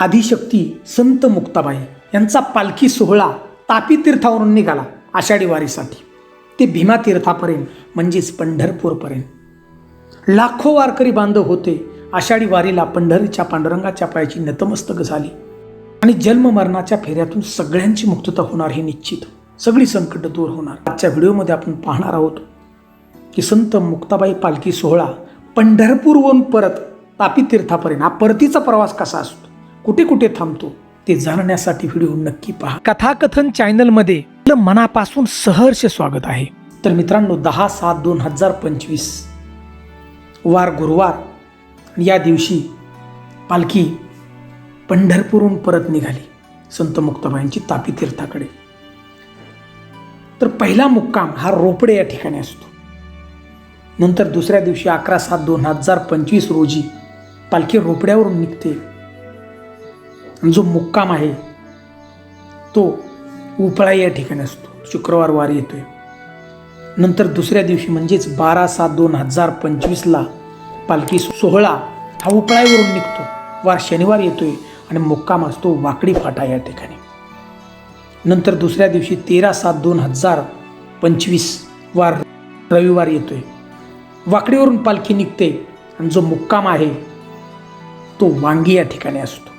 आदिशक्ती संत मुक्ताबाई यांचा पालखी सोहळा तापी तीर्थावरून निघाला आषाढी वारीसाठी. ते भीमा तीर्थापर्यंत म्हणजेच पंढरपूरपर्यंत. लाखो वारकरी बांधव होते. आषाढी वारीला पंढरीच्या पांडुरंगाच्या पायाची नतमस्तक झाली. आणि जन्म मरणाच्या फेऱ्यातून सगळ्यांची मुक्तता होणार हे निश्चित. सगळी संकट दूर होणार. आजच्या व्हिडिओमध्ये आपण पाहणार आहोत की संत मुक्ताबाई पालखी सोहळा पंढरपूरवरून परत तापी तीर्थापर्यंत. हा परतीचा प्रवास कसा असतो? कुठे कुठे थांबतो ते जाणण्यासाठी व्हिडिओ नक्की पहा. कथाकथन चॅनलमध्ये मनापासून सहर्ष स्वागत आहे. तर मित्रांनो दहा सात दोन हजार पंचवीस वार गुरुवार या दिवशी पालखी पंढरपूरहून परत निघाली संत मुक्ताबाईंची तापी तीर्थाकडे. तर पहिला मुक्काम हा रोपडे या ठिकाणी असतो. नंतर दुसऱ्या दिवशी अकरा सात दोन हजार पंचवीस रोजी पालखी रोपड्यावरून निघते. जो मुक्काम आहे तो उपळा या ठिकाणी असतो. शुक्रवार वारी येतोय. नंतर दुसऱ्या दिवशी म्हणजेच बारा सात दोन हजार पंचवीसला पालखी सोहळा हा उपळाईवरून निघतो. वार शनिवार येतोय आणि मुक्काम असतो वाकडी फाटा या ठिकाणी. नंतर दुसऱ्या दिवशी तेरा सात दोन हजार पंचवीस वार रविवार येतोय. वाकडीवरून पालखी निघते आणि जो मुक्काम आहे तो वांगी या ठिकाणी असतो.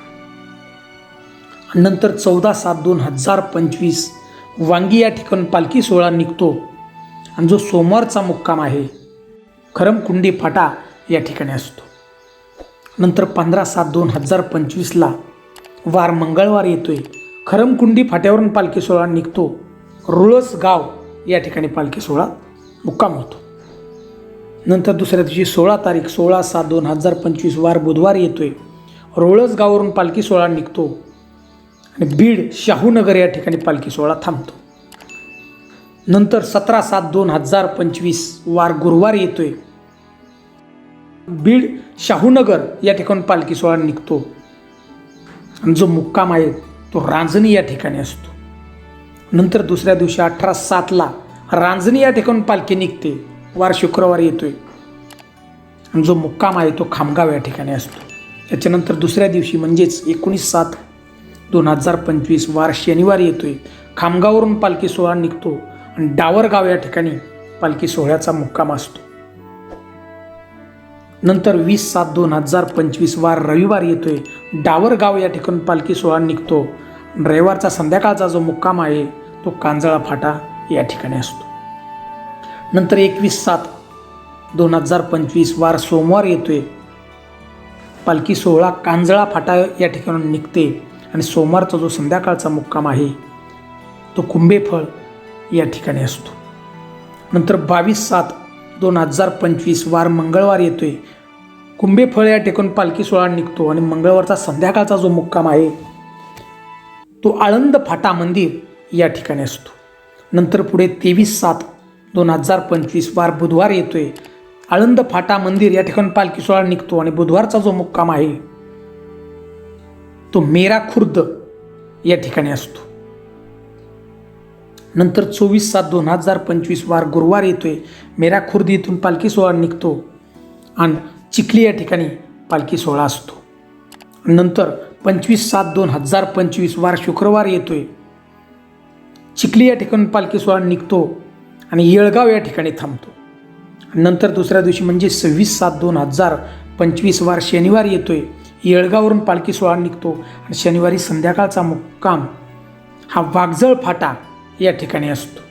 नंतर चौदा सात दोन हजार पंचवीस वांगी या ठिकाणी पालखी सोहळा निघतो. आणि जो सोमवारचा मुक्काम आहे खरमकुंडी फाटा या ठिकाणी असतो. नंतर पंधरा सात दोन हजार पंचवीसला वार मंगळवार येतोय. खरमकुंडी फाट्यावरून पालखी सोहळा निघतो. रुळस गाव या ठिकाणी पालखी सोहळा मुक्काम होतो. नंतर दुसऱ्या दिवशी सोळा तारीख सोळा सात दोन हजार पंचवीस वार बुधवार येतोय. रोळस गावावरून पालखी सोहळा निघतो. आणि बीड शाहूनगर या ठिकाणी पालखी सोहळा थांबतो. नंतर सतरा सात दोन हजार पंचवीस वार गुरुवार येतोय. बीड शाहूनगर या ठिकाणी पालखी सोहळा निघतो. आणि जो मुक्काम आहे तो रांजणी या ठिकाणी असतो. नंतर दुसऱ्या दिवशी अठरा सातला रांजणी या ठिकाणी पालखी निघते. वार शुक्रवार येतोय. आणि जो मुक्काम आहे तो खामगाव या ठिकाणी असतो. त्याच्यानंतर दुसऱ्या दिवशी म्हणजेच एकोणीस सात दोन हजार पंचवीस वार शनिवार येतोय. खामगाववरून पालखी सोहळा निघतो आणि डावरगाव या ठिकाणी पालखी सोहळ्याचा मुक्काम असतो. नंतर वीस सात दोन हजार पंचवीस वार रविवार येतोय. डावरगाव या ठिकाणी पालखी सोहळा निघतो. रविवारचा संध्याकाळचा जो मुक्काम आहे तो कांजळा फाटा या ठिकाणी असतो. नंतर एकवीस सात दोन हजार पंचवीस वार सोमवार येतोय. पालखी सोहळा कांजळा फाटा या ठिकाणी निघते. आणि सोमवारचा जो संध्याकाळचा मुक्काम आहे तो कुंभेफळ या ठिकाणी असतो. नंतर बावीस सात दोन हजार पंचवीस वार मंगळवार येतो आहे कुंभेफळ या ठिकाणी पालखी सोहळा निघतो आणि मंगळवारचा संध्याकाळचा जो मुक्काम आहे तो आळंद फाटा मंदिर या ठिकाणी असतो. नंतर पुढे तेवीस सात दोन हजार पंचवीस वार बुधवार येतोय. आळंद फाटा मंदिर या ठिकाणी पालखी सोहळा निघतो आणि बुधवारचा जो मुक्काम आहे तो मेरा खुर्द या ठिकाणी असतो. नंतर चोवीस सात दोन हजार पंचवीस वार गुरुवार येतोय. मेरा खुर्द इथून पालखी सोहळा निघतो आणि चिखली या ठिकाणी पालखी सोहळा असतो. नंतर पंचवीस सात दोन हजार पंचवीस वार शुक्रवार येतोय. चिखली या ठिकाणी पालखी सोहळा निघतो आणि येळगाव या ठिकाणी थांबतो. नंतर दुसऱ्या दिवशी म्हणजे सव्वीस सात दोन हजार पंचवीस वार शनिवार येतोय. येळगाववरून पालखी सोहळा निघतो आणि शनिवारी संध्याकाळचा मुक्काम हा वागजळ फाटा या ठिकाणी असतो.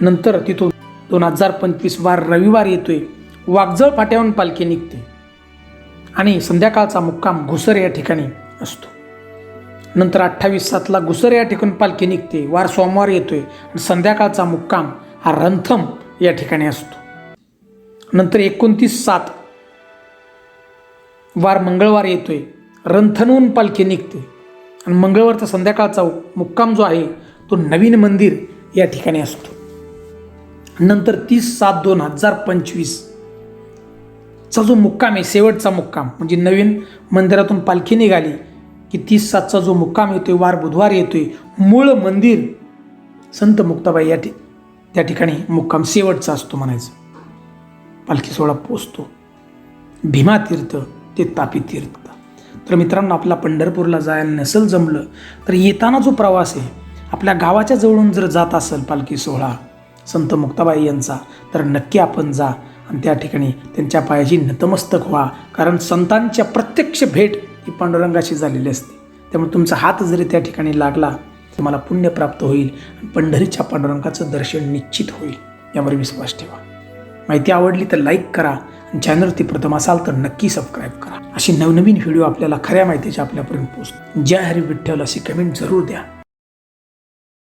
नंतर तिथून दोन हजार पंचवीस वार रविवार येतोय वागजळ फाट्यावरून पालखी निघते आणि संध्याकाळचा मुक्काम घुसर या ठिकाणी असतो. नंतर अठ्ठावीस सातला घुसर या ठिकाणी पालखी निघते वार सोमवार येतोय आणि संध्याकाळचा मुक्काम हा रंथम या ठिकाणी असतो. नंतर एकोणतीस सात वार मंगळवार येतोय. रंथनून पालखी निघते. आणि मंगळवारचा संध्याकाळचा मुक्काम जो आहे तो नवीन मंदिर या ठिकाणी असतो. नंतर तीस सात दोन हजार पंचवीसचा जो मुक्काम आहे शेवटचा मुक्काम म्हणजे नवीन मंदिरातून पालखी निघाली की तीस सातचा जो मुक्काम येतोय वार बुधवार येतोय मूळ मंदिर संत मुक्ताबाई या ठि त्या ठिकाणी मुक्काम शेवटचा असतो म्हणायचं. पालखी सोहळा पोचतो भीमातीर्थ ते तापी तीर्थ. तर मित्रांनो आपला पंढरपूरला जायला नसेल जमलं तर येताना जो प्रवास आहे आपल्या गावाच्या जवळून जर जात असेल पालखी सोहळा संत मुक्ताबाई यांचा तर नक्की आपण जा आणि त्या ठिकाणी त्यांच्या पायाची नतमस्तक व्हा. कारण संतांच्या प्रत्यक्ष भेट ही पांडुरंगाशी झालेली असते. त्यामुळे तुमचा हात जरी त्या ठिकाणी लागला तुम्हाला पुण्य प्राप्त होईल आणि पंढरीच्या पांडुरंगाचं दर्शन निश्चित होईल. यावर विश्वास ठेवा. माहिती आवडली तर लाईक करा. चॅनलवरती प्रथम असाल तर नक्की सबस्क्राईब करा. अशी नवनवीन व्हिडिओ आपल्याला खऱ्या माहितीच्या आपल्यापर्यंत पोहोचतो जय हरी विठ्ठल अशी कमेंट जरूर द्या.